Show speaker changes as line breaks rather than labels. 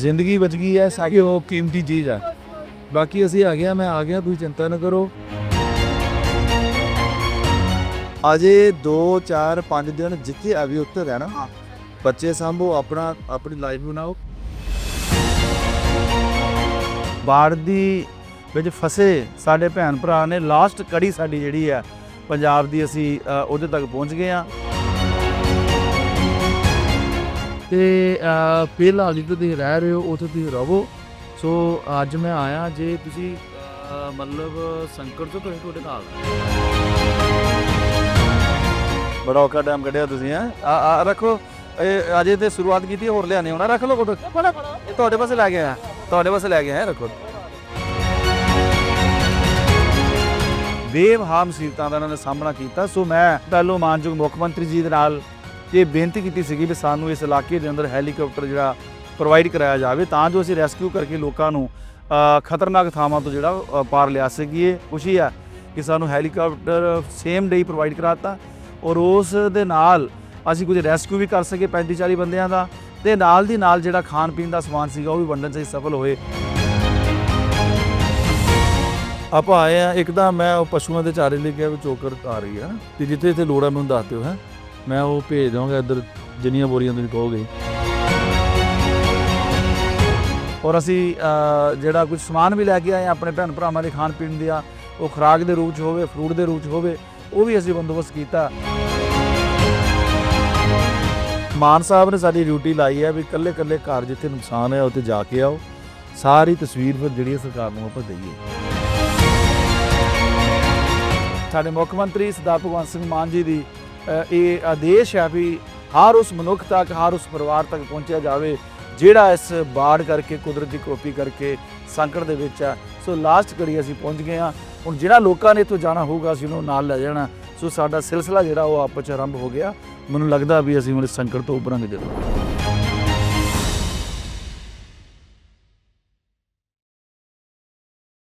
ਜ਼ਿੰਦਗੀ ਬਚ ਗਈ ਹੈ ਸਾਡੀ ਉਹ ਕੀਮਤੀ ਚੀਜ਼ ਹੈ ਬਾਕੀ ਅਸੀਂ ਆ ਗਿਆ ਮੈਂ ਆ ਗਿਆ ਤੁਸੀਂ ਚਿੰਤਾ ਨਾ ਕਰੋ। ਅਜੇ 2 4 5 ਦਿਨ ਜਿੱਥੇ ਆਵੀ ਉੱਥੇ ਰਹਿਣਾ। ਬੱਚੇ ਸੰਭੋ ਆਪਣਾ ਆਪਣੀ ਲਾਈਫ ਬਣਾਓ। ਬਾੜ ਦੀ ਵਿੱਚ ਫਸੇ ਸਾਡੇ ਭੈਣ ਭਰਾ ਨੇ ਲਾਸਟ ਕੜੀ ਸਾਡੀ ਜਿਹੜੀ ਹੈ ਪੰਜਾਬ ਦੀ ਅਸੀਂ ਉਹਦੇ ਤੱਕ ਪਹੁੰਚ ਗਏ ਆ। ਤੇ ਅ, ਫਿਲਹਾਲ ਜਿੱਥੇ ਤੁਸੀਂ ਰਹਿ ਰਹੇ ਹੋ ਉੱਥੇ ਤੁਸੀਂ ਰਹੋ। ਸੋ ਅੱਜ ਮੈਂ ਆਇਆ ਜੇ ਤੁਸੀਂ ਮਤਲਬ ਸੰਕਟ ਤੋਂ ਤੁਸੀਂ ਤੁਹਾਡੇ ਨਾਲ ਬੜਾ ਔਖਾ ਟਾਈਮ ਕੱਢਿਆ ਤੁਸੀਂ ਹੈ? ਆ ਆ ਰੱਖੋ। ਇਹ ਅਜੇ ਤੇ ਸ਼ੁਰੂਆਤ ਕੀਤੀ ਹੋਰ ਲਿਆਣੇ ਹੋਣਾ ਰੱਖ ਲਓ ਕੋਟ। ਫੜਾ ਫੜਾ। ਇਹ ਤੁਹਾਡੇ ਪਾਸੇ ਲੈ ਕੇ ਆਇਆ ਤੁਹਾਡੇ ਪਾਸੇ ਲੈ ਕੇ ਆਇਆ ਰੱਖੋ। ਬੇਵਹਾ ਮੁਸੀਬਤਾਂ ਦਾ ਇਹਨਾਂ ਨੇ ਸਾਹਮਣਾ ਕੀਤਾ। ਸੋ ਮੈਂ ਪਹਿਲੋਂ ਮਾਨਯੋਗ ਮੁੱਖ ਮੰਤਰੀ ਜੀ ਦੇ ਨਾਲ ਇਹ ਬੇਨਤੀ ਕੀਤੀ ਸੀਗੀ ਵੀ ਸਾਨੂੰ ਇਸ ਇਲਾਕੇ ਦੇ ਅੰਦਰ ਹੈਲੀਕਾਪਟਰ ਜਿਹੜਾ ਪ੍ਰੋਵਾਈਡ ਕਰਾਇਆ ਜਾਵੇ ਤਾਂ ਜੋ ਅਸੀਂ ਰੈਸਕਿਊ ਕਰਕੇ ਲੋਕਾਂ ਨੂੰ ਖਤਰਨਾਕ ਥਾਵਾਂ ਤੋਂ ਜਿਹੜਾ ਪਾਰ ਲਿਆ ਸਕੀਏ। ਖੁਸ਼ੀ ਹੈ ਕਿ ਸਾਨੂੰ ਹੈਲੀਕਾਪਟਰ ਸੇਮ ਡੇ ਪ੍ਰੋਵਾਈਡ ਕਰਾਤਾ ਔਰ ਉਸ ਦੇ ਨਾਲ ਅਸੀਂ ਕੁਝ ਰੈਸਕਿਊ ਵੀ ਕਰ ਸਕੇ 35 40 ਬੰਦਿਆਂ ਦਾ ਤੇ ਨਾਲ ਦੀ ਨਾਲ ਜਿਹੜਾ ਖਾਣ ਪੀਣ ਦਾ ਸਮਾਨ ਸੀਗਾ ਉਹ ਵੀ ਵੰਡਣ 'ਚ ਅਸੀਂ ਸਫਲ ਹੋਏ। ਆਪਾਂ ਆਏ ਆ ਇੱਕ ਤਾਂ ਮੈਂ ਉਹ ਪਸ਼ੂਆਂ ਦੇ ਚਾਰੇ ਲਈ ਗਿਆ ਵੀ ਚੋਕਰ ਆ ਰਹੀ ਹੈ ਨਾ, ਤੇ ਜਿੱਥੇ ਜਿੱਥੇ ਲੋੜ ਹੈ ਮੈਨੂੰ ਦੱਸ ਦਿਓ, ਹੈ। ਮੈਂ ਉਹ ਭੇਜ ਦਵਾਂਗਾ, ਇੱਧਰ ਜਿੰਨੀਆਂ ਬੋਰੀਆਂ ਤੁਸੀਂ ਕਹੋਗੇ। ਔਰ ਅਸੀਂ ਜਿਹੜਾ ਕੁਝ ਸਮਾਨ ਵੀ ਲੈ ਕੇ ਆਏ ਹਾਂ, ਆਪਣੇ ਭੈਣ ਭਰਾਵਾਂ ਲਈ ਖਾਣ ਪੀਣ ਦੀਆਂ, ਉਹ ਖੁਰਾਕ ਦੇ ਰੂਪ 'ਚ ਹੋਵੇ, ਫਰੂਟ ਦੇ ਰੂਪ 'ਚ ਹੋਵੇ, ਉਹ ਵੀ ਅਸੀਂ ਬੰਦੋਬਸਤ ਕੀਤਾ। ਮਾਨ ਸਾਹਿਬ ਨੇ ਸਾਡੀ ਡਿਊਟੀ ਲਾਈ ਹੈ ਵੀ ਕੱਲੇ ਕੱਲੇ ਘਰ ਜਿੱਥੇ ਨੁਕਸਾਨ ਹੈ ਉੱਥੇ ਜਾ ਕੇ ਆਓ। ਸਾਰੀ ਤਸਵੀਰ ਫਿਰ ਜਿਹੜੀ ਸਰਕਾਰ ਨੂੰ ਆਪਾਂ ਦਈਏ। ਸਾਡੇ ਮੁੱਖ ਮੰਤਰੀ ਸਰਦਾਰ ਭਗਵੰਤ ਸਿੰਘ ਮਾਨ ਜੀ ਦੀ ਇਹ ਆਦੇਸ਼ ਹੈ ਵੀ ਹਰ ਉਸ ਮਨੁੱਖ ਤੱਕ, ਹਰ ਉਸ ਪਰਿਵਾਰ ਤੱਕ ਪਹੁੰਚਿਆ ਜਾਵੇ, ਜਿਹੜਾ ਇਸ ਬਾੜ ਕਰਕੇ, ਕੁਦਰਤੀ ਕਰੋਪੀ ਕਰਕੇ ਸੰਕਟ ਦੇ ਵਿੱਚ ਆ ਸੋ ਲਾਸਟ ਘੜੀ ਅਸੀਂ ਪਹੁੰਚ ਗਏ ਆ ਹੁਣ ਜਿਹੜਾ ਲੋਕਾਂ ਨੇ ਇੱਥੋਂ ਜਾਣਾ ਹੋਊਗਾ, ਅਸੀਂ ਉਹਨੂੰ ਨਾਲ ਲੈ ਜਾਣਾ। ਸੋ ਸਾਡਾ ਸਿਲਸਿਲਾ ਜਿਹੜਾ ਉਹ ਆਪਸ ਚ ਆਰੰਭ ਹੋ ਗਿਆ। ਮੈਨੂੰ ਲੱਗਦਾ ਵੀ ਅਸੀਂ ਹੁਣ ਇਸ ਸੰਕਟ ਤੋਂ ਉੱਭਰਾਂਗੇ ਜ਼ਰੂਰ।